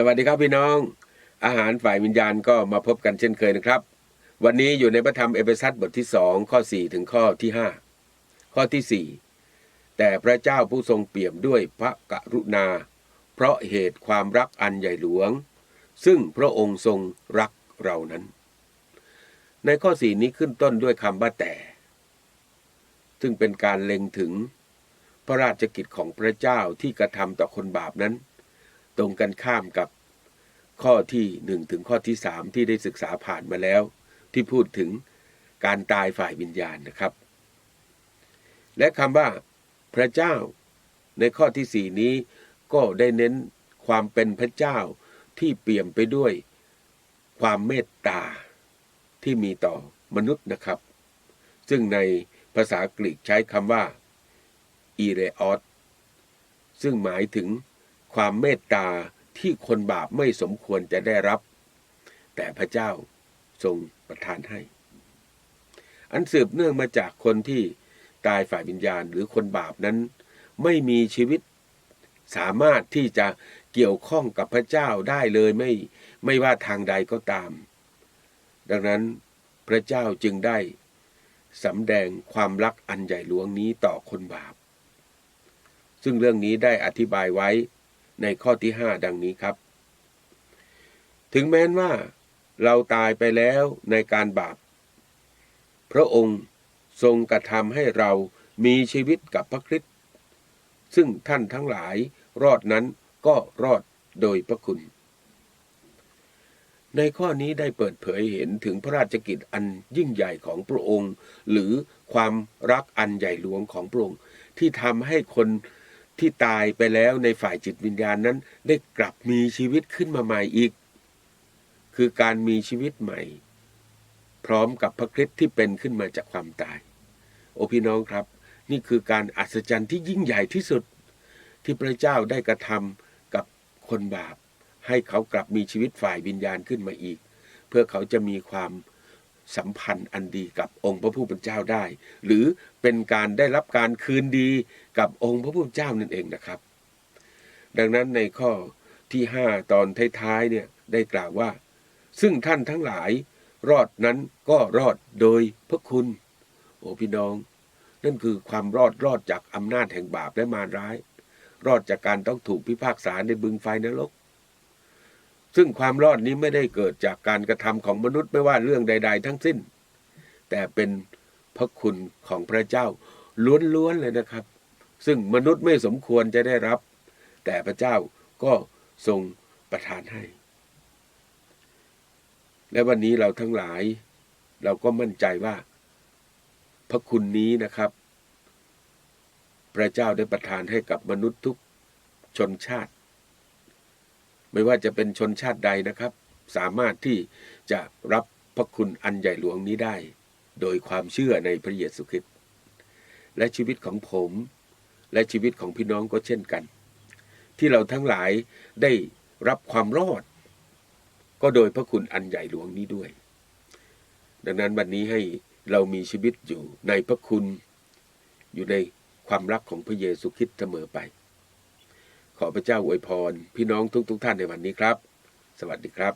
สวัสดีครับพี่น้อง อาหารฝ่ายวิญญาณก็มาพบกันเช่นเคยนะครับ วันนี้อยู่ในพระธรรมเอเฟซัสบทที่สองข้อสี่ถึงข้อที่ห้าข้อที่สี่แต่พระเจ้าผู้ทรงเปี่ยมด้วยพระกรุณา เพราะเหตุความรักอันใหญ่หลวง ซึ่งพระองค์ทรงรักเรานั้น ในข้อสี่นี้ขึ้นต้นด้วยคำว่าแต่ ซึ่งเป็นการเล็งถึงพระราชกิจของพระเจ้าที่กระทำต่อคนบาปนั้น ตรงกันข้ามกับข้อที่หนึ่งถึงข้อที่สามที่ได้ศึกษาผ่านมาแล้ว ที่พูดถึงการตายฝ่ายวิญญาณนะครับ และคำว่าพระเจ้าในข้อที่สี่นี้ก็ได้เน้นความเป็นพระเจ้าที่เปี่ยมไปด้วยความเมตตาที่มีต่อมนุษย์นะครับ ซึ่งในภาษากรีกใช้คำว่าอีเรออสซึ่งหมายถึง ความเมตตาที่คนบาปไม่สมควรจะได้รับ แต่พระเจ้าทรงประทานให้ อันสืบเนื่องมาจากคนที่ตายฝ่ายวิญญาณหรือคนบาปนั้น ไม่มีชีวิตสามารถที่จะเกี่ยวข้องกับพระเจ้าได้เลยไม่ไม่ว่าทางใดก็ตาม ดังนั้นพระเจ้าจึงได้สำแดงความรักอันใหญ่หลวงนี้ต่อคนบาป ซึ่งเรื่องนี้ได้อธิบายไว้ ในข้อที่ห้าดังนี้ครับ ถึงแม้นว่าเราตายไปแล้วในการบาป พระองค์ทรงกระทำให้เรามีชีวิตกับพระคริสต์ซึ่งท่านทั้งหลายรอดนั้นก็รอดโดยพระคุณ ในข้อนี้ได้เปิดเผยเห็นถึงพระราชกิจอันยิ่งใหญ่ของพระองค์ หรือความรักอันใหญ่หลวงของพระองค์ที่ทำให้คน ที่ตายไปแล้วในฝ่ายจิตวิญญาณนั้น ได้กลับมีชีวิตขึ้นมาใหม่อีก คือการมีชีวิตใหม่ พร้อมกับพระคริสต์ที่เป็นขึ้นมาจากความตาย โอพี่น้องครับ นี่คือการอัศจรรย์ที่ยิ่งใหญ่ที่สุด ที่พระเจ้าได้กระทำกับคนบาป ให้เขากลับมีชีวิตฝ่ายวิญญาณขึ้นมาอีก เพื่อเขาจะมีความ สัมพันธ์อันดีกับองค์พระผู้เป็นเจ้าได้ หรือเป็นการได้รับการคืนดีกับองค์พระผู้เป็นเจ้านั่นเองนะครับ ดังนั้นในข้อที่ห้าตอนท้ายๆเนี่ยได้กล่าวว่า ซึ่งท่านทั้งหลาย รอดนั้นก็รอดโดยพระคุณ โอ้พี่น้อง นั่นคือความรอดรอดจากอำนาจแห่งบาปและมารร้าย รอดจากการต้องถูกพิพากษาในบึงไฟนรก ซึ่งความรอดนี้ไม่ได้เกิดจากการกระทำของมนุษย์ไม่ว่าเรื่องใด ๆ ทั้งสิ้น แต่เป็นพระคุณของพระเจ้าล้วนๆเลยนะครับ ซึ่งมนุษย์ไม่สมควรจะได้รับ แต่พระเจ้าก็ทรงประทานให้ และวันนี้เราทั้งหลาย เราก็มั่นใจว่า พระคุณนี้นะครับ พระเจ้าได้ประทานให้กับมนุษย์ทุกชนชาติ ไม่ว่าจะเป็นชนชาติใดนะครับ สามารถที่จะรับพระคุณอันใหญ่หลวงนี้ได้ โดยความเชื่อในพระเยซูคริสต์และชีวิตของผมและชีวิตของพี่น้องก็เช่นกัน ที่เราทั้งหลายได้รับความรอด ก็โดยพระคุณอันใหญ่หลวงนี้ด้วย ดังนั้นวันนี้ให้เรามีชีวิตอยู่ในพระคุณ อยู่ในความรักของพระเยซูคริสต์เสมอไป ขอพระเจ้าอวยพร พี่น้องทุกๆทท่านในวันนี้ครับ สวัสดีครับ